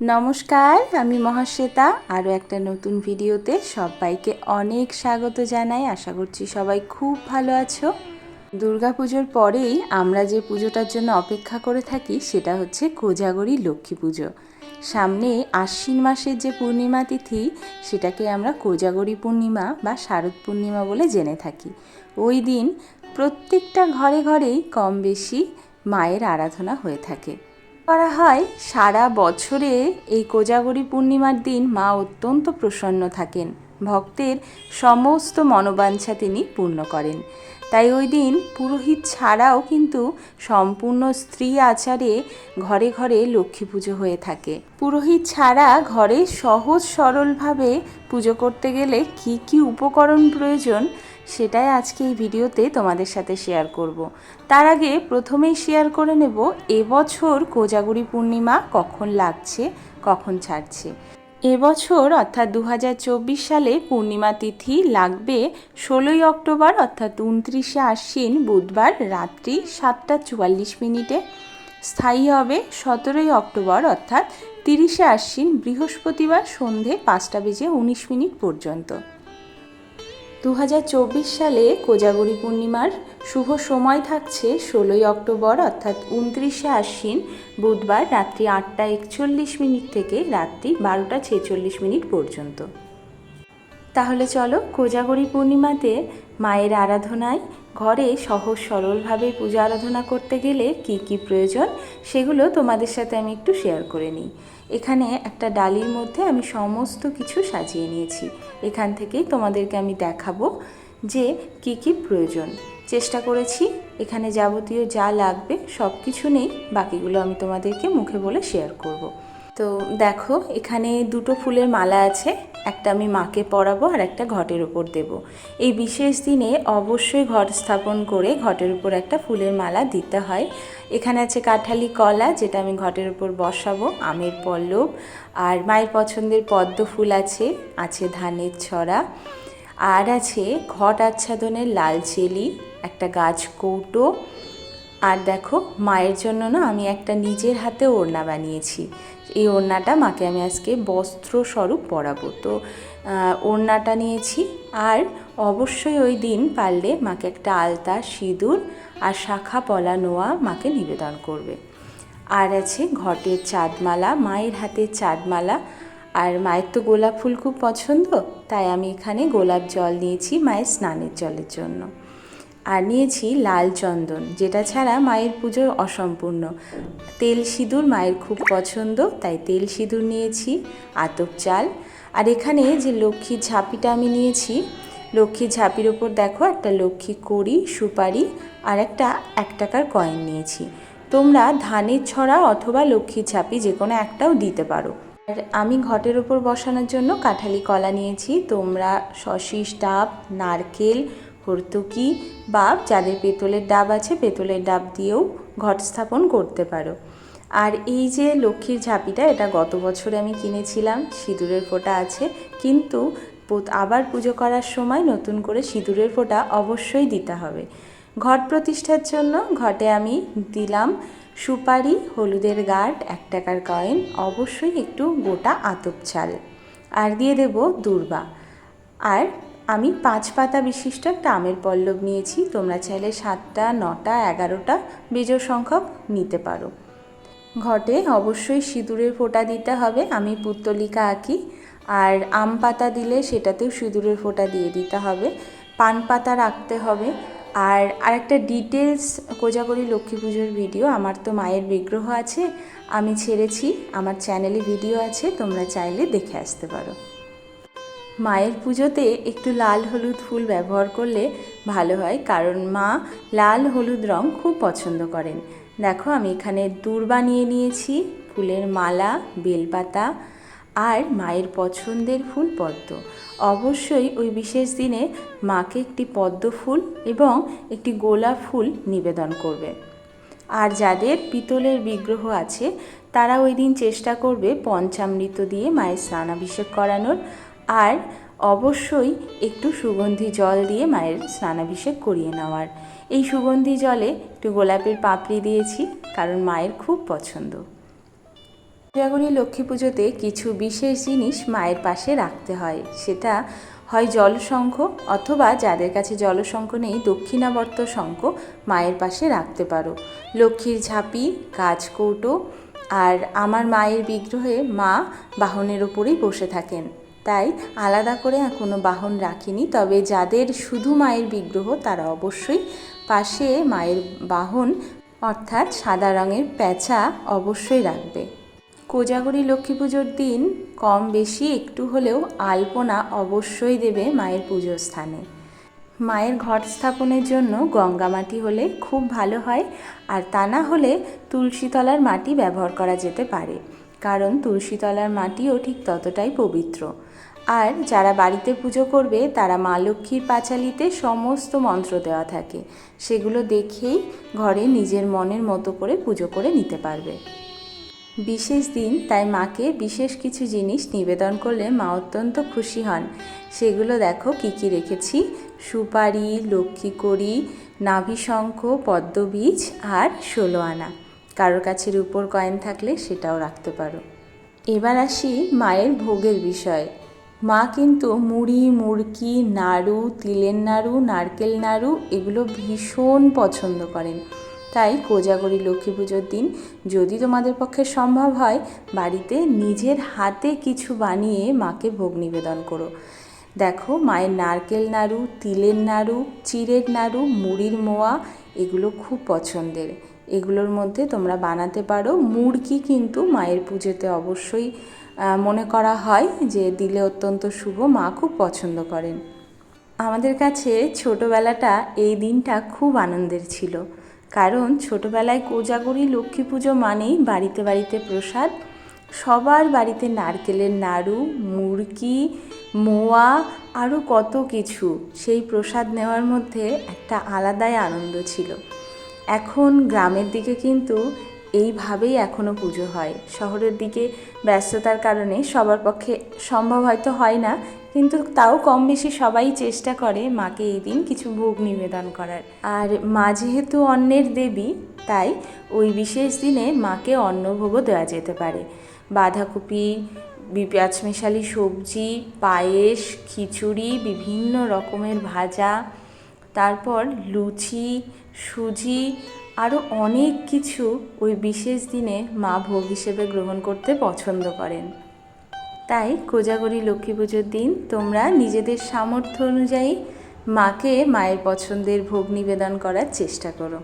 নমস্কার, আমি মহাশ্বেতা। আরও একটা নতুন ভিডিওতে সবাইকে অনেক স্বাগত জানাই। আশা করছি সবাই খুব ভালো আছো। দুর্গাপুজোর পরেই আমরা যে পুজোটার জন্য অপেক্ষা করে থাকি, সেটা হচ্ছে কোজাগরী লক্ষ্মী পুজো। সামনে আশ্বিন মাসের যে পূর্ণিমা তিথি, সেটাকে আমরা কোজাগরী পূর্ণিমা বা শারদ পূর্ণিমা বলে জেনে থাকি। ওই দিন প্রত্যেকটা ঘরে ঘরেই কম বেশি মায়ের আরাধনা হয়ে থাকে। করা হয়, সারা বছরে এই কোজাগরী পূর্ণিমার দিন মা অত্যন্ত প্রসন্ন থাকেন। ভক্তের সমস্ত মনোবাঞ্ছা তিনি পূর্ণ করেন। তাই ওই দিন পুরোহিত ছাড়াও কিন্তু সম্পূর্ণ স্ত্রী আচারে ঘরে ঘরে লক্ষ্মী পুজো হয়ে থাকে। পুরোহিত ছাড়া ঘরে সহজ সরলভাবে পুজো করতে গেলে কি কি উপকরণ প্রয়োজন সেটাই আজকে এই ভিডিওতে তোমাদের সাথে শেয়ার করব। তার আগে প্রথমেই শেয়ার করে নেব এবছর কোজাগুড়ি পূর্ণিমা কখন লাগছে, কখন ছাড়ছে? এবছর অর্থাৎ দু হাজার চব্বিশ সালে পূর্ণিমা তিথি লাগবে ষোলোই অক্টোবর, অর্থাৎ উনত্রিশে আশ্বিন বুধবার রাত্রি সাতটা চুয়াল্লিশ মিনিটে। স্থায়ী হবে সতেরোই অক্টোবর, অর্থাৎ তিরিশে আশ্বিন বৃহস্পতিবার সন্ধে পাঁচটা বেজে উনিশ মিনিট পর্যন্ত। দু হাজার চব্বিশ সালে কোজাগরি পূর্ণিমার শুভ সময় থাকছে ষোলোই অক্টোবর, অর্থাৎ উনত্রিশে আশ্বিন, বুধবার রাত্রি আটটা একচল্লিশ মিনিট থেকে রাত্রি বারোটা ছেচল্লিশ মিনিট পর্যন্ত। তাহলে চলো কোজাগরী পূর্ণিমাতে মায়ের আরাধনায় ঘরে সহজ সরলভাবে পূজা আরাধনা করতে গেলে কি কি প্রয়োজন সেগুলো তোমাদের সাথে আমি একটু শেয়ার করে নিই। এখানে একটা ডালির মধ্যে আমি সমস্ত কিছু সাজিয়ে নিয়েছি। এখান থেকেই তোমাদেরকে আমি দেখাবো যে কি কি প্রয়োজন। চেষ্টা করেছি, এখানে যাবতীয় যা লাগবে সব কিছু নেই, বাকিগুলো আমি তোমাদেরকে মুখে বলে শেয়ার করব। তো দেখো, এখানে দুটো ফুলের মালা আছে, একটা আমি মাকে পরাবো আর একটা ঘটের উপর দেব। এই বিশেষ দিনে অবশ্যই ঘট স্থাপন করে ঘটের উপর একটা ফুলের মালা দিতে হয়। এখানে আছে কাঠালি কলা, যেটা আমি ঘটের উপর বসাবো, আমের পল্লব, আর মায়ের পছন্দের পদ্ম ফুল আছে আছে ধানের ছড়া, আর আছে ঘট আচ্ছাদনের লাল চেলি, একটা গাছ কৌটো, আর দেখো, মায়ের জন্য না আমি একটা নিজের হাতে ওড়না বানিয়েছি। এই ওড়নাটা মাকে আমি আজকে বস্ত্র স্বরূপ পরাবো। তো ওড়নাটা নিয়েছি আর অবশ্যই ওই দিন পারলে মাকে একটা আলতা, সিঁদুর আর শাখা পলা নোয়া মাকে নিবেদন করবে। আর আছে ঘটের চাঁদমালা, মায়ের হাতে চাঁদমালা। আর মায়ের তো গোলাপ ফুল খুব পছন্দ, তাই আমি এখানে গোলাপ জল নিয়েছি মায়ের স্নানের জলের জন্য। আর নিয়েছি লাল চন্দন, যেটা ছাড়া মায়ের পুজো অসম্পূর্ণ। তেল সিঁদুর মায়ের খুব পছন্দ, তাই তেল সিঁদুর নিয়েছি, আতপ চাল। আর এখানে যে লক্ষ্মীর ঝাঁপিটা আমি নিয়েছি, লক্ষ্মীর ঝাঁপির ওপর দেখো একটা লক্ষ্মী কড়ি, সুপারি আর একটা এক টাকার কয়েন নিয়েছি। তোমরা ধানের ছড়া অথবা লক্ষ্মীর ঝাঁপি যে কোনো একটাও দিতে পারো। আর আমি ঘটের ওপর বসানোর জন্য কাঁঠালি কলা নিয়েছি, তোমরা শশিস ডাব, নারকেল হর্তুকি বা যাদের পেতলের ডাব আছে, পেতলের ডাব দিয়েও ঘট স্থাপন করতে পারো। আর এই যে লক্ষ্মীর ঝাঁপিটা, এটা গত বছরে আমি কিনেছিলাম, সিঁদুরের ফোঁটা আছে। কিন্তু আবার পুজো করার সময় নতুন করে সিঁদুরের ফোঁটা অবশ্যই দিতে হবে। ঘট প্রতিষ্ঠার জন্য ঘটে আমি দিলাম সুপারি, হলুদের গাঢ় এক টাকার কয়েন, অবশ্যই একটু গোটা আতপ চাল। আর দিয়ে দেব দূর্বা। আর আমি পাঁচ পাতা বিশিষ্ট একটা আমের পল্লব নিয়েছি। তোমরা চাইলে সাতটা, নটা, এগারোটা বেজোর সংখ্যক নিতে পারো। ঘটে অবশ্যই সিঁদুরের ফোঁটা দিতে হবে, আমি পুত্তলিকা আঁকি। আর আম পাতা দিলে সেটাতেও সিঁদুরের ফোঁটা দিয়ে দিতে হবে। পান পাতা রাখতে হবে। আর আরেকটা ডিটেলস কোজাগরি লক্ষ্মী পুজোর ভিডিও, আমার তো মায়ের বিগ্রহ আছে, আমি ছেড়েছি, আমার চ্যানেলে ভিডিও আছে, তোমরা চাইলে দেখে আসতে পারো। মায়ের পুজোতে একটু লাল হলুদ ফুল ব্যবহার করলে ভালো হয়, কারণ মা লাল হলুদ রং খুব পছন্দ করেন। দেখো, আমি এখানে দূর বানিয়ে নিয়েছি ফুলের মালা, বেলপাতা আর মায়ের পছন্দের ফুল পদ্ম। অবশ্যই ওই বিশেষ দিনে মাকে একটি পদ্ম ফুল এবং একটি গোলাপ ফুল নিবেদন করবে। আর যাদের পিতলের বিগ্রহ আছে, তারা ওই দিন চেষ্টা করবে পঞ্চামৃত দিয়ে মায়ের স্নানাভিষেক করানোর। আর অবশ্যই একটু সুগন্ধি জল দিয়ে মায়ের স্নানাভিষেক করিয়ে নেওয়ার। এই সুগন্ধি জলে একটু গোলাপের পাপড়ি দিয়েছি, কারণ মায়ের খুব পছন্দ। কোজাগরি লক্ষ্মী পুজোতে কিছু বিশেষ জিনিস মায়ের পাশে রাখতে হয়। সেটা হয় জলশঙ্খ অথবা যাদের কাছে জলশঙ্খ নেই, দক্ষিণাবর্ত শঙ্খ মায়ের পাশে রাখতে পারো। লক্ষ্মীর ঝাঁপি কাজকৌটো আর আমার মায়ের বিগ্রহে মা বাহনের ওপরেই বসে থাকেন। তাই আলাদা করে কোনো বাহন রাখিনি, তবে যাদের শুধু মায়ের বিগ্রহ তারা অবশ্যই পাশে মায়ের বাহন, অর্থাৎ সাদা রঙের প্যাঁচা অবশ্যই রাখবে। কোজাগরি লক্ষ্মী পুজোর দিন কম বেশি একটু হলেও আলপনা অবশ্যই দেবে মায়ের পুজোর স্থানে। মায়ের ঘট স্থাপনের জন্য গঙ্গা মাটি হলে খুব ভালো হয়, আর তা না হলে তুলসীতলার মাটি ব্যবহার করা যেতে পারে, কারণ তুলসীতলার মাটিও ঠিক ততটাই পবিত্র। আর যারা বাড়িতে পুজো করবে, তারা মা লক্ষ্মীর পাঁচালিতে সমস্ত মন্ত্র দেওয়া থাকে। সেগুলো দেখেই ঘরে নিজের মনের মতো করে পুজো করে নিতে পারবে। বিশেষ দিন তাই মাকে বিশেষ কিছু জিনিস নিবেদন করলে মা অত্যন্ত খুশি হন। সেগুলো দেখো কী কী রেখেছি। সুপারি লক্ষ্মীকড়ি নাভিশঙ্খ পদ্মবীজ আর ষোলো আনা। কারোর কাছে রূপোর কয়েন থাকলে সেটাও রাখতে পারো। এবার আসি মায়ের ভোগের বিষয়। মা কিন্তু মুড়ি, মুড়কি, নাড়ু, তিলের নাড়ু, নারকেল নাড়ু এগুলো ভীষণ পছন্দ করেন। তাই কোজাগরি লক্ষ্মী পুজোর দিন যদি তোমাদের পক্ষে সম্ভব হয়, বাড়িতে নিজের হাতে কিছু বানিয়ে মাকে ভোগ নিবেদন করো। দেখো মায়ের নারকেল নাড়ু, তিলের নাড়ু, চিড়ের নাড়ু, মুড়ির মোয়া এগুলো খুব পছন্দের। এগুলোর মধ্যে তোমরা বানাতে পারো। মুড়কি কিন্তু মায়ের পুজোতে অবশ্যই মনে করা হয় যে দিলে অত্যন্ত শুভ, মা খুব পছন্দ করেন। আমাদের কাছে ছোটোবেলাটা এই দিনটা খুব আনন্দের ছিল। কারণ ছোটোবেলায় কোজাগরি, লক্ষ্মী পুজো মানেই বাড়িতে বাড়িতে প্রসাদ। সবার বাড়িতে নারকেলের নাড়ু মুরকি মোয়া আরও কত কিছু সেই প্রসাদ নেওয়ার মধ্যে একটা আলাদাই আনন্দ ছিল। এখন গ্রামের দিকে কিন্তু এইভাবেই এখনও পুজো হয়। শহরের দিকে ব্যস্ততার কারণে সবার পক্ষে সম্ভব হয়তো হয় না, কিন্তু তাও কম বেশি সবাই চেষ্টা করে মাকে এই দিন কিছু ভোগ নিবেদন করার। আর মা যেহেতু অন্নের দেবী, তাই ওই বিশেষ দিনে মাকে অন্নভোগও দেওয়া যেতে পারে। বাঁধাকপি পেঁয়াজ মেশালি সবজি, পায়েস, খিচুড়ি, বিভিন্ন রকমের ভাজা, তারপর লুচি, সুজি আরও অনেক কিছু ওই বিশেষ দিনে মা ভোগ হিসেবে গ্রহণ করতে পছন্দ করেন। তাই কোজাগরি লক্ষ্মী পুজোর দিন তোমরা নিজেদের সামর্থ্য অনুযায়ী মাকে মায়ের পছন্দের ভোগ নিবেদন করার চেষ্টা করো।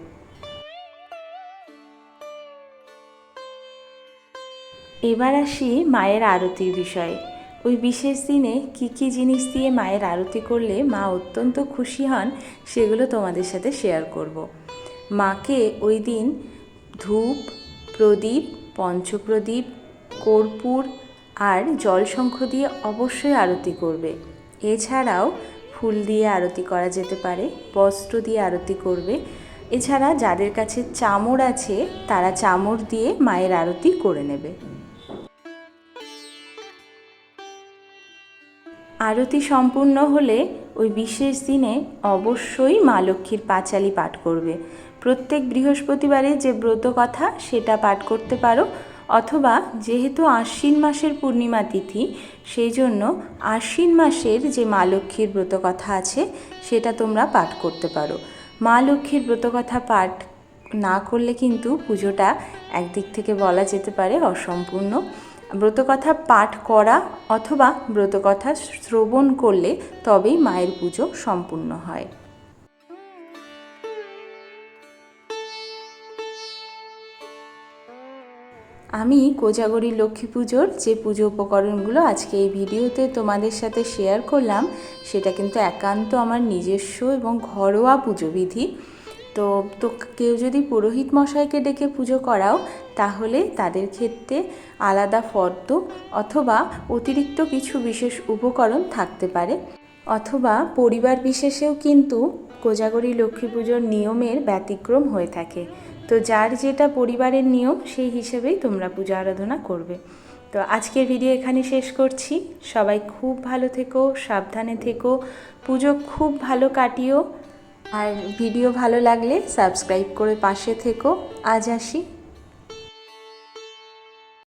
এবার আসি মায়ের আরতির বিষয়ে। ওই বিশেষ দিনে কি কি জিনিস দিয়ে মায়ের আরতি করলে মা অত্যন্ত খুশি হন সেগুলো তোমাদের সাথে শেয়ার করব। মাকে ওই দিন ধূপ, প্রদীপ, পঞ্চপ্রদীপ, কর্পূর আর জলশঙ্খ দিয়ে অবশ্যই আরতি করবে। এছাড়াও ফুল দিয়ে আরতি করা যেতে পারে, বস্ত্র দিয়ে আরতি করবে। এছাড়া যাদের কাছে চামড় আছে, তারা চামড় দিয়ে মায়ের আরতি করে নেবে। আরতি সম্পূর্ণ হলে ওই বিশেষ দিনে অবশ্যই মা লক্ষ্মীর পাঁচালি পাঠ করবে। প্রত্যেক বৃহস্পতিবারে যে ব্রত কথা সেটা পাঠ করতে পারো, অথবা যেহেতু আশ্বিন মাসের পূর্ণিমা তিথি, সেই জন্য আশ্বিন মাসের যে মা লক্ষ্মীর ব্রতকথা আছে, সেটা তোমরা পাঠ করতে পারো। মা লক্ষ্মীর ব্রতকথা পাঠ না করলে কিন্তু পুজোটা একদিক থেকে বলা যেতে পারে অসম্পূর্ণ। ব্রতকথা পাঠ করা অথবা ব্রতকথা শ্রবণ করলে তবেই মায়ের পুজো সম্পূর্ণ হয়। আমি কোজাগরি লক্ষ্মী পুজোর যে পুজো উপকরণগুলো আজকে এই ভিডিওতে তোমাদের সাথে শেয়ার করলাম, সেটা কিন্তু একান্ত আমার নিজস্ব এবং ঘরোয়া পুজো বিধি তো তো কেউ যদি পুরোহিত মশাইকে ডেকে পুজো করাও, তাহলে তাদের ক্ষেত্রে আলাদা ফর্দ অথবা অতিরিক্ত কিছু বিশেষ উপকরণ থাকতে পারে। অথবা পরিবার বিশেষেও কিন্তু কোজাগরি লক্ষ্মী পুজোর নিয়মের ব্যতিক্রম হয়ে থাকে। তো যার যেটা পরিবারের নিয়ম, সেই হিসেবেই তোমরা পূজা আরাধনা করবে। তো আজকের ভিডিও এখানে শেষ করছি। সবাই খুব ভালো থেকো, সাবধানে থেকো। পুজো খুব ভালো কাটিও। আর ভিডিও ভালো লাগলে সাবস্ক্রাইব করে পাশে থেকো। আজ আসি।